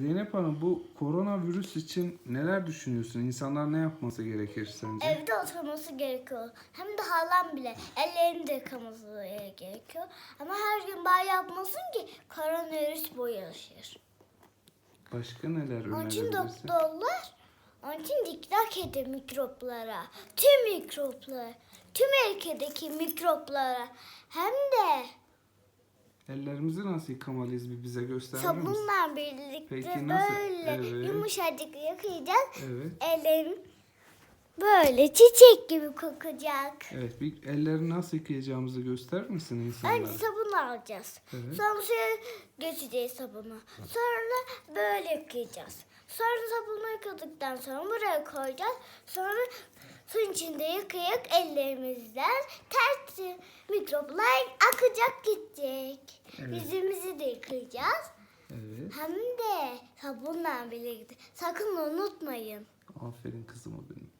Zeynep Hanım bu koronavirüs için neler düşünüyorsun? İnsanlar ne yapması gerekir sence? Evde oturması gerekiyor. Hem de halam bile ellerini de yıkaması gerekiyor. Ama her gün bay yapmasın ki koronavirüs bulaşır. Başka neler Onun için önerebilirsin? doktorlar onun için dikkat edin mikroplara. Tüm mikroplara. Tüm ülkedeki mikroplara. Hem de Ellerimizi nasıl yıkamalıyız bir bize gösterir misin? sabunla birlikte Peki nasıl? böyle Evet. yumuşacık yıkayacağız. Evet. Ellerim böyle çiçek gibi kokacak. Evet. Bir elleri nasıl yıkayacağımızı gösterir misin Önce insanlara? sabun alacağız. Evet. Sonra suya geçeceğiz sabunu. Sonra böyle yıkayacağız. Sonra sabunu yıkadıktan sonra buraya koyacağız. Sonra suyun içinde yıkayarak ellerimizden ters mikroplar akacak gidecek. Evet. Yüzümüzü de yıkayacağız. Evet. Hem de sabunla birlikte. Sakın unutmayın. Aferin kızıma benim.